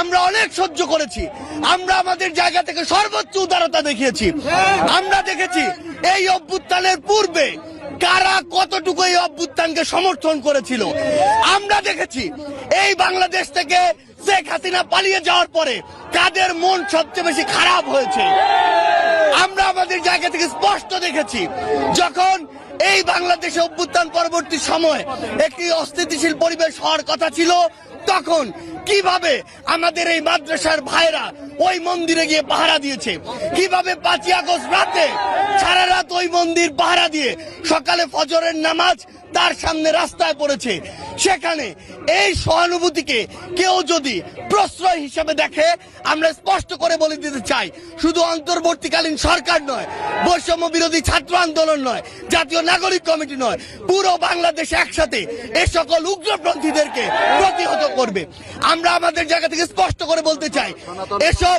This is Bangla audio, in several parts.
আমরা অনেক সহ্য করেছি। আমরা আমাদের জায়গা থেকে সর্বোচ্চ উদারতা দেখিয়েছি। আমরা দেখেছি এই অভ্যুত্থানের পূর্বে কারা কতটুকু এই অভ্যুত্থানকে সমর্থন করেছিল। আমরা দেখেছি এই বাংলাদেশ থেকে শেখ হাসিনা পালিয়ে যাওয়ার পরে কাদের মন সবচেয়ে বেশি খারাপ হয়েছে। আমাদের জায়গা থেকে স্পষ্ট দেখেছি, যখন এই বাংলাদেশে অভ্যুত্থান পরবর্তী সময় একটি অস্থিতিশীল পরিবেশ হওয়ার কথা ছিল, তখন কীভাবে আমাদের এই মাদ্রাসার ভাইরা ওই মন্দিরে গিয়ে পাহারা দিয়েছে? কীভাবে পাঁচই আগস্ট রাতে সারা রাত ওই মন্দির পাহারা দিয়ে সকালে ফজরের নামাজ তার সামনে রাস্তায় পড়েছে। সেখানে এই সহানুভূতিকে কেউ যদি প্রশ্রয় হিসেবে দেখে, আমরা স্পষ্ট করে বলে দিতে চাই, শুধু অন্তর্বর্তীকালীন সরকার নয়, বৈষম্য বিরোধী ছাত্র আন্দোলন নয়, জাতীয় নাগরিক কমিটি নয়, পুরো বাংলাদেশ একসাথে এ সকল উগ্রপন্থীদেরকে প্রতিহত করবে। আমরা আমাদের জায়গা থেকে স্পষ্ট করে বলতে চাই, এসব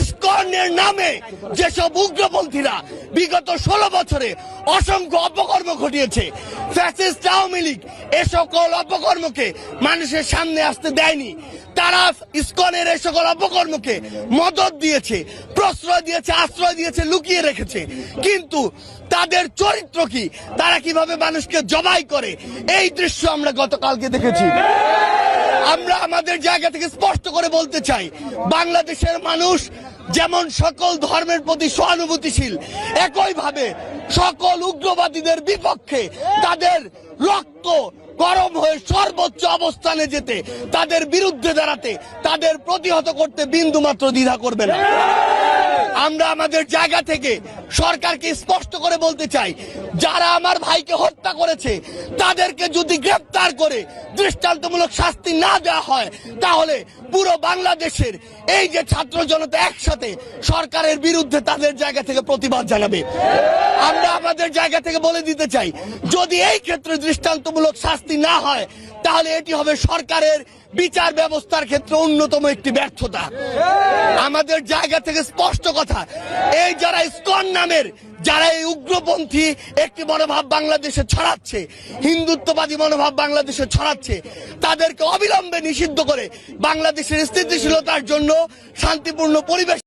ইস্কনের নামে যেসব উগ্রপন্থীরা বিগত ষোলো বছরে অসংখ্য অপকর্ম ঘটিয়েছে, ফ্যাসিস্ট আওয়ামী লীগ এ সকল অপকর্মকে মানুষের সামনে আসতে দেয়নি। তারা ইস্কনের সকল অপকর্মকে মদত দিয়েছে, প্রশ্রয় দিয়েছে, আশ্রয় দিয়েছে, লুকিয়ে রেখেছে। কিন্তু তাদের চরিত্র কি? তারা কীভাবে মানুষকে জবাই করে? এই দৃশ্য আমরা গতকালকে দেখেছি। আমরা আমাদের জায়গা থেকে স্পষ্ট করে বলতে চাই, বাংলাদেশের মানুষ যেমন সকল ধর্মের প্রতি সহানুভূতিশীল, একইভাবে সকল উগ্রবাদীদের বিপক্ষে তাদের রক্ত গরম হয়ে সর্বোচ্চ অবস্থানে যেতে, তাদের বিরুদ্ধে দাঁড়াতে, তাদের প্রতিহত করতে বিন্দু মাত্র দ্বিধা করবে না। আমরা আমাদের জায়গা থেকে সরকারকে স্পষ্ট করে বলতে চাই, যারা আমার ভাইকে হত্যা করেছে, তাদেরকে যদি গ্রেপ্তার করে দৃষ্টান্তমূলক শাস্তি না দেওয়া হয়, তাহলে পুরো বাংলাদেশের এই যে ছাত্র জনতা একসাথে সরকারের বিরুদ্ধে তাদের জায়গা থেকে প্রতিবাদ জানাবে। আমরা আমাদের জায়গা থেকে বলে দিতে চাই, যদি এই ক্ষেত্রে দৃষ্টান্তমূলক শাস্তি না হয়, তাহলে এটি হবে সরকারের বিচার ব্যবস্থার ক্ষেত্রে অন্যতম একটি ব্যর্থতা। আমাদের জায়গা থেকে স্পষ্ট কথা, এই যারা ইস্কন নামের, যারা এই উগ্রপন্থী একটি মনোভাব বাংলাদেশে ছড়াচ্ছে, হিন্দুত্ববাদী মনোভাব বাংলাদেশে ছড়াচ্ছে, তাদেরকে অবিলম্বে নিষিদ্ধ করে বাংলাদেশের স্থিতিশীলতার জন্য শান্তিপূর্ণ পরিবেশ